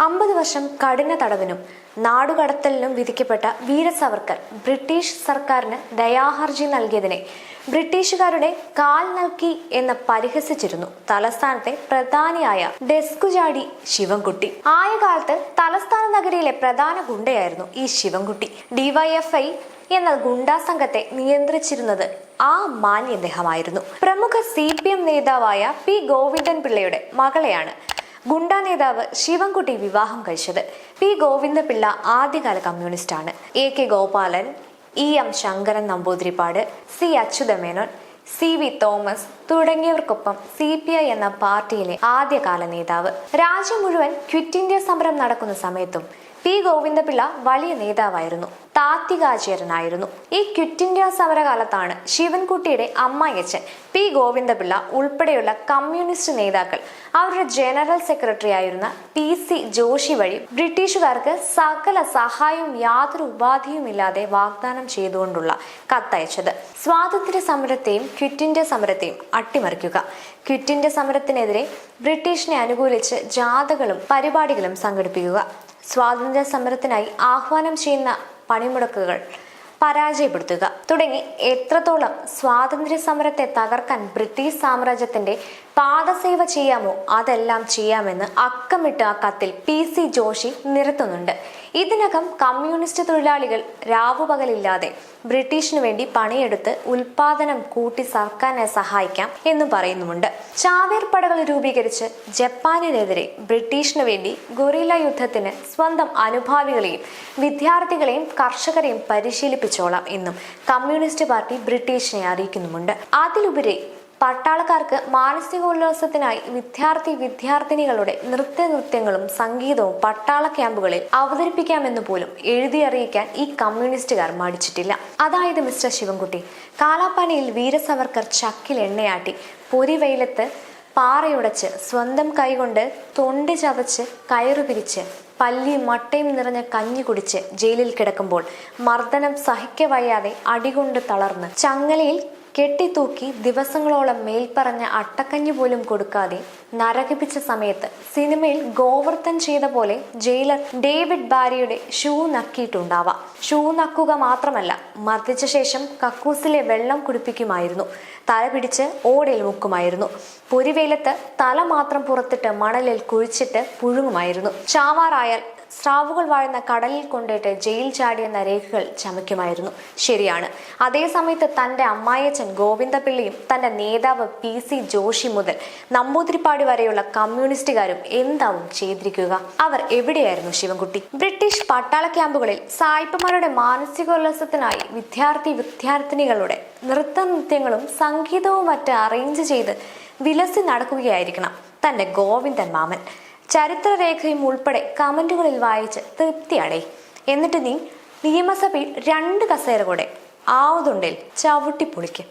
അമ്പത് വർഷം കഠിന തടവിനും നാടുകടത്തലിനും വിധിക്കപ്പെട്ട വീര സവർക്കർ ബ്രിട്ടീഷ് സർക്കാരിന് ദയാഹർജി നൽകിയതിനെ ബ്രിട്ടീഷുകാരുടെ കാൽ നൽകി എന്ന് പരിഹസിച്ചിരുന്നു തലസ്ഥാനത്തെ പ്രധാനിയായ ഡെസ്കുചാടി ശിവൻകുട്ടി. ആയ കാലത്ത് തലസ്ഥാന നഗരിയിലെ പ്രധാന ഗുണ്ടയായിരുന്നു ഈ ശിവൻകുട്ടി. ഡിവൈഎഫ്ഐ എന്ന ഗുണ്ടാ സംഘത്തെ നിയന്ത്രിച്ചിരുന്നത് ആ മാന്യദ്ദേഹമായിരുന്നു പ്രമുഖ സി പി എം നേതാവായ പി ഗോവിന്ദൻ പിള്ളയുടെ മകളെയാണ് ഗുണ്ടാ നേതാവ് ശിവൻകുട്ടി വിവാഹം കഴിച്ചത് പി ഗോവിന്ദപിള്ള ആദ്യകാല ആണ്. A K Gopalan E M Sankaran Namboodiripad C Achuthamenon C V Thomas തുടങ്ങിയവർക്കൊപ്പം C P I എന്ന പാർട്ടിയിലെ ആദ്യകാല നേതാവ് രാജ്യം മുഴുവൻ ക്വിറ്റ് ഇന്ത്യ സമരം നടക്കുന്ന സമയത്തും പി ഗോവിന്ദപിള്ള വലിയ നേതാവായിരുന്നു. താത്വികാചാര്യനായിരുന്നു. ഈ ക്വിറ്റ് ഇന്ത്യ സമരകാലത്താണ് ശിവൻകുട്ടിയുടെ അമ്മയച്ചൻ പി ഗോവിന്ദപിള്ള ഉൾപ്പെടെയുള്ള കമ്മ്യൂണിസ്റ്റ് നേതാക്കൾ അവരുടെ ജനറൽ സെക്രട്ടറി ആയിരുന്ന പി സി ജോഷി വഴി ബ്രിട്ടീഷുകാർക്ക് സകല സഹായവും യാതൊരു ഉപാധിയുമില്ലാതെ വാഗ്ദാനം ചെയ്തുകൊണ്ടുള്ള കത്തയച്ചത്. സ്വാതന്ത്ര്യ സമരത്തെയും ക്വിറ്റ് ഇന്ത്യ സമരത്തെയും അട്ടിമറിക്കുക. ക്വിറ്റ് ഇന്ത്യ സമരത്തിനെതിരെ ബ്രിട്ടീഷിനെ അനുകൂലിച്ച് ജാഥകളും പരിപാടികളും സംഘടിപ്പിക്കുക. സ്വാതന്ത്ര്യ സമരത്തിനായി ആഹ്വാനം ചെയ്യുന്ന പണിമുടക്കുകൾ പരാജയപ്പെടുത്തുക. തുടങ്ങി എത്രത്തോളം സ്വാതന്ത്ര്യ സമരത്തെ തകർക്കാൻ ബ്രിട്ടീഷ് സാമ്രാജ്യത്തിന്റെ പാദസേവ ചെയ്യാമോ അതെല്ലാം ചെയ്യാമെന്ന് അക്കമിട്ട് ആ കത്തിൽ പി സി ജോഷി നിരത്തുന്നുണ്ട്. ഇതിനകം കമ്മ്യൂണിസ്റ്റ് തൊഴിലാളികൾ രാവുപകലില്ലാതെ ബ്രിട്ടീഷിനു വേണ്ടി പണിയെടുത്ത് ഉൽപാദനം കൂട്ടി സർക്കാരിനെ സഹായിക്കാം എന്നും പറയുന്നുമുണ്ട്. ചാവേർ പടകൾ രൂപീകരിച്ച് ജപ്പാനിനെതിരെ ബ്രിട്ടീഷിനു വേണ്ടി ഗൊറില്ല യുദ്ധത്തിന് സ്വന്തം അനുഭാവികളെയും വിദ്യാർത്ഥികളെയും കർഷകരെയും പരിശീലിപ്പിച്ചോളാം എന്നും കമ്മ്യൂണിസ്റ്റ് പാർട്ടി ബ്രിട്ടീഷിനെ അറിയിക്കുന്നുമുണ്ട്. അതിലുപരി പട്ടാളക്കാർക്ക് മാനസികോല്ലാസത്തിനായി വിദ്യാർത്ഥി വിദ്യാർത്ഥിനികളുടെ നൃത്യനൃത്യങ്ങളും സംഗീതവും പട്ടാള ക്യാമ്പുകളിൽ അവതരിപ്പിക്കാമെന്ന് പോലും എഴുതി അറിയിക്കാൻ ഈ കമ്മ്യൂണിസ്റ്റുകാർ മടിച്ചിട്ടില്ല. അതായത് മിസ്റ്റർ ശിവൻകുട്ടി കാലാപ്പാനിയിൽ വീരസവർക്കർ ചക്കിൽ എണ്ണയാട്ടി പൊരിവെയിലത്ത് പാറയുടച്ച് സ്വന്തം കൈകൊണ്ട് തൊണ്ട് ചതച്ച് കയറു പിരിച്ച് പല്ലിയും മട്ടയും നിറഞ്ഞ കഞ്ഞി കുടിച്ച് ജയിലിൽ കിടക്കുമ്പോൾ മർദ്ദനം സഹിക്കവയ്യാതെ അടികൊണ്ട് തളർന്ന് ചങ്ങലയിൽ കെട്ടിത്തൂക്കി ദിവസങ്ങളോളം മേൽപ്പറഞ്ഞ അട്ടക്കഞ്ഞു പോലും കൊടുക്കാതെ നരകിപ്പിച്ച സമയത്ത് സിനിമയിൽ ഗോവർദ്ധൻ ചെയ്ത പോലെ ജയിലർ ഡേവിഡ് ബാരിയുടെ ഷൂ നക്കിയിട്ടുണ്ടാവാം. ഷൂ നക്കുക മാത്രമല്ല മർദ്ദിച്ച ശേഷം കക്കൂസിലെ വെള്ളം കുടിപ്പിക്കുമായിരുന്നു. തല പിടിച്ച് ഓടയിൽ മുക്കുമായിരുന്നു. പൊരിവേലത്ത് തല മാത്രം പുറത്തിട്ട് മണലിൽ കുഴിച്ചിട്ട് പുഴുങ്ങുമായിരുന്നു. ചാവാറായാൽ സ്രാവുകൾ വാഴുന്ന കടലിൽ കൊണ്ടിട്ട് ജയിൽ ചാടിയെന്ന രേഖകൾ ചമയ്ക്കുമായിരുന്നു. ശരിയാണ്. അതേസമയത്ത് തന്റെ അമ്മായച്ചൻ ഗോവിന്ദപിള്ളിയും തന്റെ നേതാവ് പി സി ജോഷി മുതൽ നമ്പൂതിരിപ്പാടി വരെയുള്ള കമ്മ്യൂണിസ്റ്റുകാരും എന്താവും ചെയ്തിരിക്കുക? അവർ എവിടെയായിരുന്നു ശിവൻകുട്ടി? ബ്രിട്ടീഷ് പട്ടാള ക്യാമ്പുകളിൽ സായിപ്പമാരുടെ മാനസികോല്ലാസത്തിനായി വിദ്യാർത്ഥി വിദ്യാർത്ഥിനികളുടെ നൃത്ത നൃത്തനൃത്യങ്ങളും സംഗീതവും മറ്റ് അറേഞ്ച് ചെയ്ത് വിലസി നടക്കുകയായിരിക്കണം തന്റെ ഗോവിന്ദൻ മാമൻ. ചരിത്രരേഖയും ഉൾപ്പെടെ കമന്റുകളിൽ വായിച്ച് തൃപ്തിയടേ എന്നിട്ട് നീ നിയമസഭയിൽ രണ്ട് കസേര കൂടെ ആവുതുണ്ടിൽ ചവിട്ടി പൊളിക്കും.